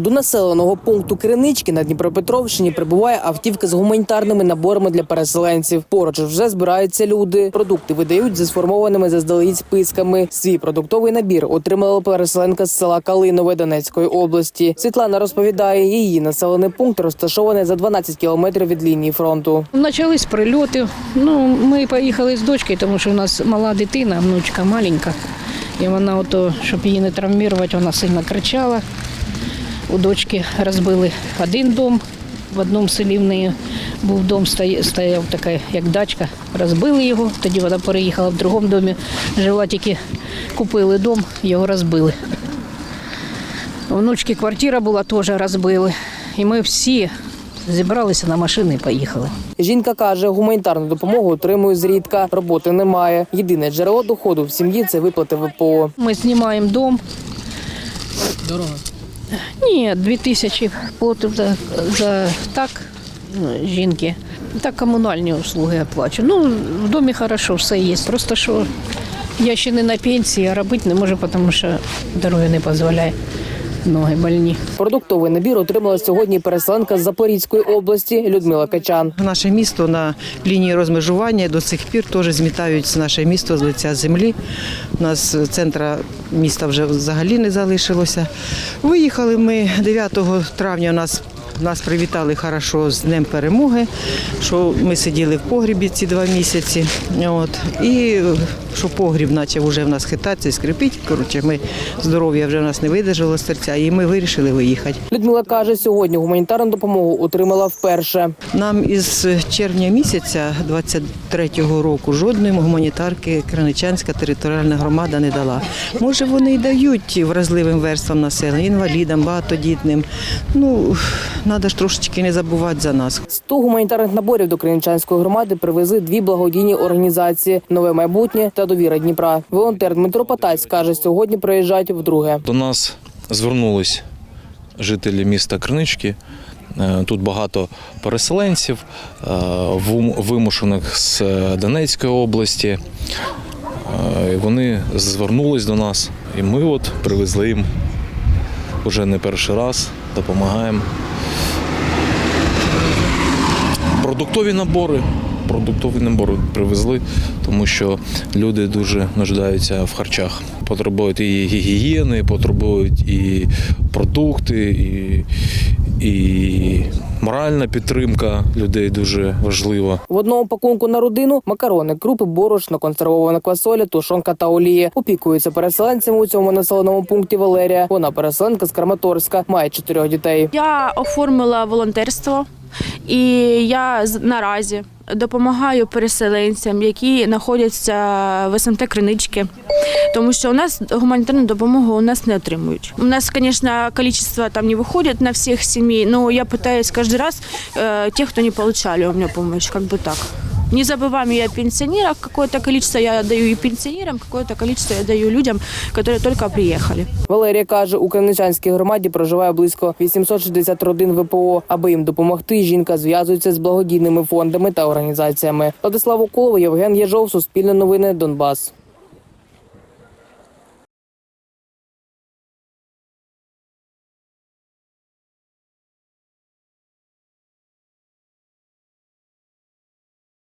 До населеного пункту Кринички на Дніпропетровщині прибуває автівка з гуманітарними наборами для переселенців. Поруч вже збираються люди. Продукти видають за сформованими заздалегідь списками. Свій продуктовий набір отримала переселенка з села Калинове Донецької області. Світлана розповідає, її населений пункт розташований за 12 кілометрів від лінії фронту. Почались прильоти. Ну, ми поїхали з дочкою, тому що у нас мала дитина, внучка маленька. І вона, ото, щоб її не травмувати, вона сильно кричала. У дочки розбили один дом. В одному селі в неї був дом, стояв така, як дачка. Розбили його. Тоді вона переїхала в другому домі. Жила тільки купили дом, його розбили. У внучки квартира була теж розбили. І ми всі зібралися на машини і поїхали. Жінка каже, гуманітарну допомогу отримує зрідка. Роботи немає. Єдине джерело доходу в сім'ї це виплати ВПО. Ми знімаємо дом. Дорога? Ні, дві тисячі платив за, за так ну, жінки. Так комунальні услуги я плачу. Ну, в домі хорошо, все є. Просто що я ще не на пенсії, а робити не можу, тому що здоров'я не дозволяє. Ноги больні. Продуктовий набір отримала сьогодні переселенка з Запорізької області Людмила Качан. Наше місто на лінії розмежування до сих пір теж змітають наше місто з лиця землі. У нас центра міста вже взагалі не залишилося. Виїхали ми 9 травня. У нас нас привітали хорошо з Днем перемоги, що ми сиділи в погрібі ці два місяці. От. І що погріб почав вже в нас хитатися і скрипіть. Коротше, ми здоров'я вже в нас не видержало серця, і ми вирішили виїхати. Людмила каже, сьогодні гуманітарну допомогу отримала вперше. Нам із червня місяця 23-го року жодної гуманітарки Краничанська територіальна громада не дала. Може, вони й дають вразливим верствам населення, інвалідам, багатодітним. Ну, треба ж трошечки не забувати за нас. 100 гуманітарних наборів до Кременчанської громади привезли дві благодійні організації Нове майбутнє та довіра Дніпра. Волонтер Дмитро Патаць каже, сьогодні приїжджають вдруге. До нас звернулись жителі міста Кринички. Е, Тут багато переселенців, е, вимушених з Донецької області. Е, Вони звернулись до нас, і ми от привезли їм вже не перший раз, допомагаємо. Продуктові набори. Продуктові набори привезли, тому що люди дуже нуждаються в харчах. Потребують і гігієни, потребують і продукти, і, і моральна підтримка людей дуже важлива. В одному пакунку на родину макарони, крупи, борошно, консервована квасоля, тушонка та олія. Опікується переселенцями у цьому населеному пункті Валерія. Вона переселенка з Краматорська, має чотирьох дітей. Я оформила волонтерство, і я з- наразі допомагаю переселенцям, які знаходяться в СМТ Кринички. Тому що у нас гуманітарну допомогу у нас не отримують. У нас, звісно, количество там не виходить на всіх сімей, але я пытаюсь кожен раз э, тех, хто не получали у меня помощь, как бы так. Не забываем и о пенсионерах, какое-то количество я даю и пенсионерам, какое-то количество я даю людям, которые только приехали. Валерія каже, у Кременчанській громаді проживає близько 860 родин ВПО. Аби їм допомогти, жінка зв'язується з благодійними фондами та організаціями. Владислав Уколов, Євген Єжов, Суспільне новини, Донбас.